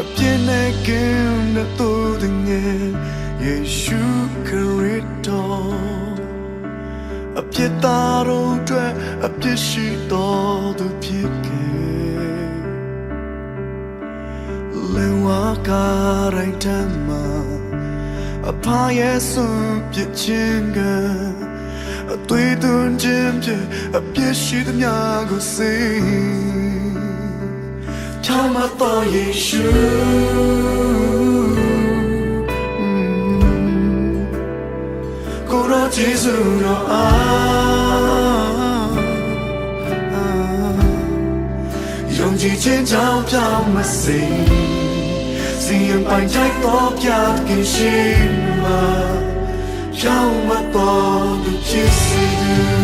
အပြည့်နဲ့ကင်းတဲ့သူတွေငယ်ယေရှုခရစ်တော်အပြစ်သားတို့အတွက်အပြစ်ရှိတော်သူဖြစ်ခဲ့လေဝါကာရိုင်းတမ်းမှာအဖရဲ့ဆုံးပြစ်ခြင်းကအသွေးသွင်းခြင်းဖြင့်အပြစ်ရှိသမျှကိုစိ တ်ချမ်းမတော်ယေရှုကိုရောဂျေဇုတော်အားယုံကြည်ခြင်းကြောင့်ပြောင်းမစေစီရင်ပိုင်တိုက်တော်ပြတ်ခင်ရှိမှာကြောင်းမတော်သူဖြစ်စေ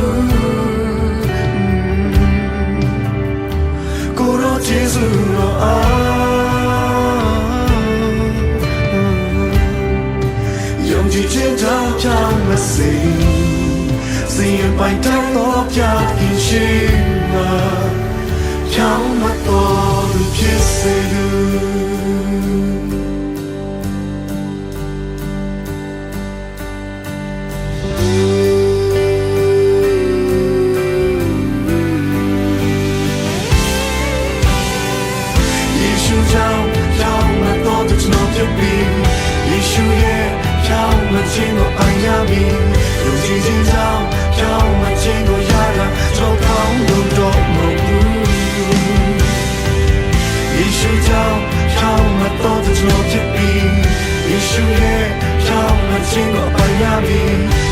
မစေစီရင်ပိုင်တောင်းတော်ပြခင်ရှိမှာပြောင်းမတော်သူဖြစ်စေသူ ကြောင့်မခြင်းကိုအရမီ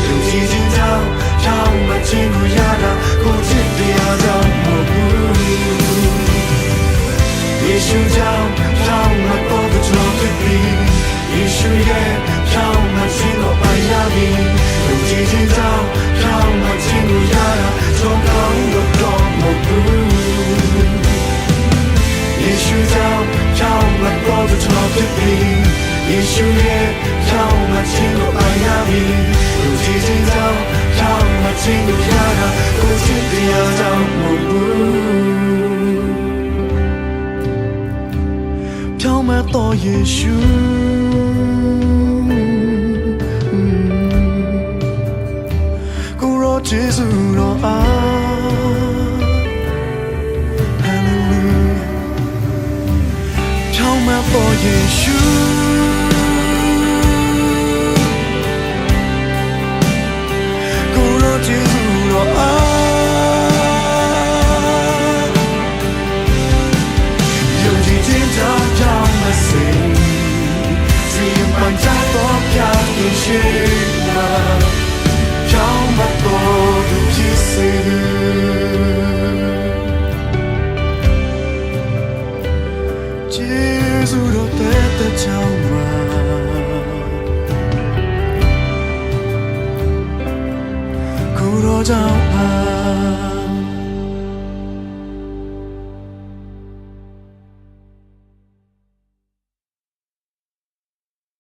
ယုံကြည်ခြင်းကြောင့်ကြောင့်မခြင်းကိုရတာကိုယ်ချစ်တရားကြောင့်မဟုတ်ဘူးယေရှုကြောင့်ကြောင့်မတော်တဲ့ကျွန်တော်ဖြစ်ပြီးယေရှုရဲ့ကြောင့်မခြင်းတော့ပါရပြီလူကြီးချင်းကြောင့်ကြောင့်မခြင်းကိုရတာကျွန်တော်တို့တော့မဟုတ်ဘူးယေရှုကြောင့်ကြောင့်မတော်တဲ့ကျွန်တော်ဖြစ်ပြီးယေရှုရဲ့ 满到耶稣。古若耶稣罗啊，哈利路亚，飘